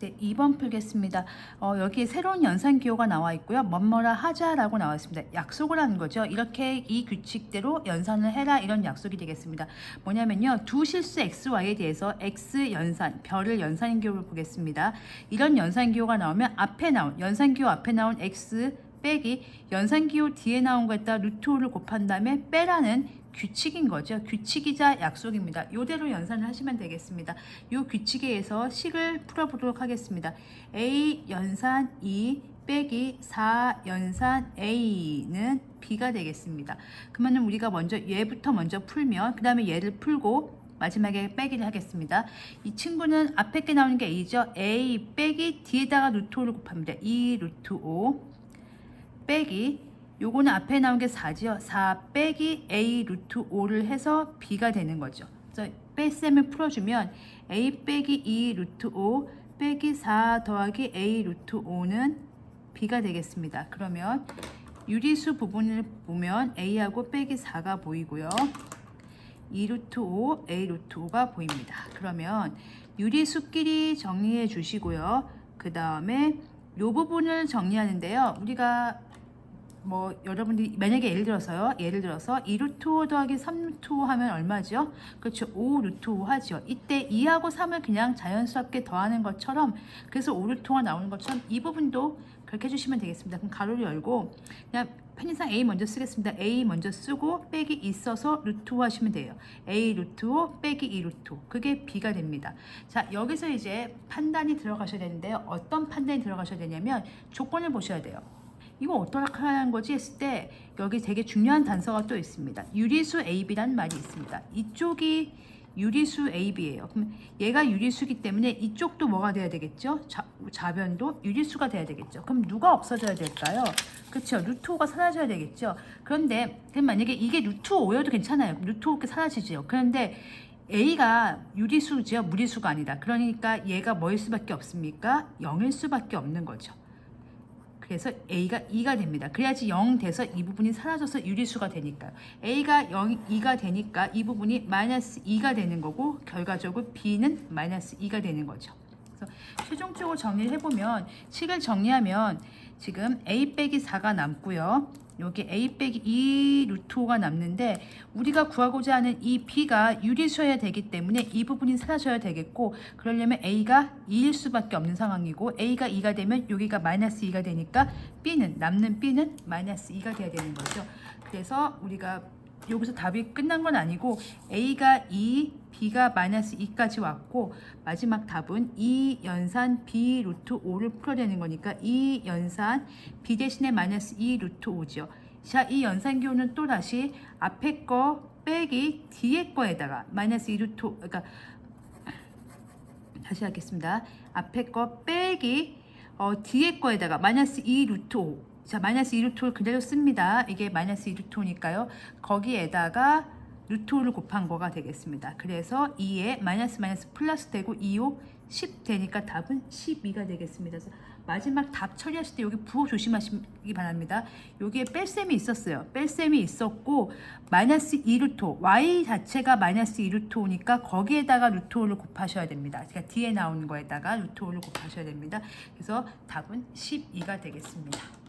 네, 2번 풀겠습니다. 어, 여기에 새로운 연산 기호가 나와 있고요. 뭐뭐라 하자라고 나와 있습니다. 약속을 하는 거죠. 이렇게 이 규칙대로 연산을 해라 이런 약속이 되겠습니다. 뭐냐면요. 두 실수 xy에 대해서 x 연산, 별을 연산 기호를 보겠습니다. 이런 연산 기호가 나오면 앞에 나온 연산 기호 앞에 나온 x 빼기 연산기호 뒤에 나온 거에다 루트 5를 곱한 다음에 빼라는 규칙인 거죠. 규칙이자 약속입니다. 이대로 연산을 하시면 되겠습니다. 이 규칙에 의해서 식을 풀어보도록 하겠습니다. a 연산 2 빼기 4 연산 a는 b가 되겠습니다. 그러면 우리가 먼저 얘부터 먼저 풀면 그 다음에 얘를 풀고 마지막에 빼기를 하겠습니다. 이 친구는 앞에 게 나오는 게 a죠. a 빼기 뒤에다가 루트 5를 곱합니다. 2 루트 5 빼기 요거는 앞에 나온 게 4지요. 4 빼기 a 루트 5를 해서 b가 되는 거죠. 그래서 뺄셈을 풀어주면 a 빼기 2 루트 5 빼기 4 더하기 a 루트 5는 b가 되겠습니다. 그러면 유리수 부분을 보면 a하고 빼기 4가 보이고요. 2 루트 5, a 루트 5가 보입니다. 그러면 유리수끼리 정리해 주시고요. 그 다음에 요 부분을 정리하는데요. 우리가 뭐 여러분들이 만약에 예를 들어서요. 예를 들어서 2 루트 5 더하기 3 루트 5 하면 얼마죠? 그렇죠. 5 루트 5 하죠. 이때 2하고 3을 그냥 자연스럽게 더하는 것처럼 그래서 5 루트 5가 나오는 것처럼 이 부분도 그렇게 해주시면 되겠습니다. 그럼 가로를 열고 그냥 편의상 A 먼저 쓰겠습니다. A 먼저 쓰고 빼기 있어서 루트 5 하시면 돼요. A 루트 5 빼기 2 루트 5 그게 B가 됩니다. 자 여기서 이제 판단이 들어가셔야 되는데요. 어떤 판단이 들어가셔야 되냐면 조건을 보셔야 돼요. 이거 어떻게 하는 거지 했을 때 여기 되게 중요한 단서가 또 있습니다. 유리수 AB라는 말이 있습니다. 이쪽이 유리수 AB예요. 그럼 얘가 유리수기 때문에 이쪽도 뭐가 돼야 되겠죠? 자, 좌변도 유리수가 돼야 되겠죠. 그럼 누가 없어져야 될까요? 그렇죠. 루트 5가 사라져야 되겠죠. 그런데 만약에 이게 루트 5여도 괜찮아요. 루트 5가 사라지죠. 그런데 A가 유리수죠. 무리수가 아니다. 그러니까 얘가 뭐일 수밖에 없습니까? 0일 수밖에 없는 거죠. 그래서 A가 2가 됩니다. 그래야지 0 돼서 이 부분이 사라져서 유리수가 되니까요. A가 0, 2가 되니까 이 부분이 마이너스 2가 되는 거고 결과적으로 B는 마이너스 2가 되는 거죠. 그래서 최종적으로 정리를 해보면 식을 정리하면 지금 A 빼기 4가 남고요. 여기 A 빼기 2 루트 5가 남는데 우리가 구하고자 하는 이 B가 유리수여야 되기 때문에 이 부분이 사라져야 되겠고 그러려면 A가 2일 수밖에 없는 상황이고 A가 2가 되면 여기가 마이너스 2가 되니까 B는 남는 B는 마이너스 2가 돼야 되는 거죠. 그래서 우리가 여기서 답이 끝난 건 아니고 A가 2, B가 마이너스 2까지 왔고 마지막 답은 2 연산 B 루트 5를 풀어내는 거니까 2 연산 B 대신에 마이너스 2 루트 5죠. 자, 이 연산 기호는 또 다시 앞에 거 빼기 뒤에 거에다가 마이너스 2 루트 5, 그러니까 다시 하겠습니다. 앞에 거 빼기 어, 뒤에 거에다가 마이너스 2 루트 5. 자, 마이너스 2 루트 5를 그대로 씁니다. 이게 마이너스 2 루트 5니까요. 거기에다가 루트 5를 곱한 거가 되겠습니다. 그래서 2에 마이너스 마이너스 플러스 되고 2, 5, 10 되니까 답은 12가 되겠습니다. 그래서 마지막 답 처리하실 때 여기 부호 조심하시기 바랍니다. 여기에 뺄셈이 있었어요. 뺄셈이 있었고 마이너스 2 루트 5, y 자체가 마이너스 2 루트 5니까 거기에다가 루트 5를 곱하셔야 됩니다. 그러니까 뒤에 나온 거에다가 루트 5를 곱하셔야 됩니다. 그래서 답은 12가 되겠습니다.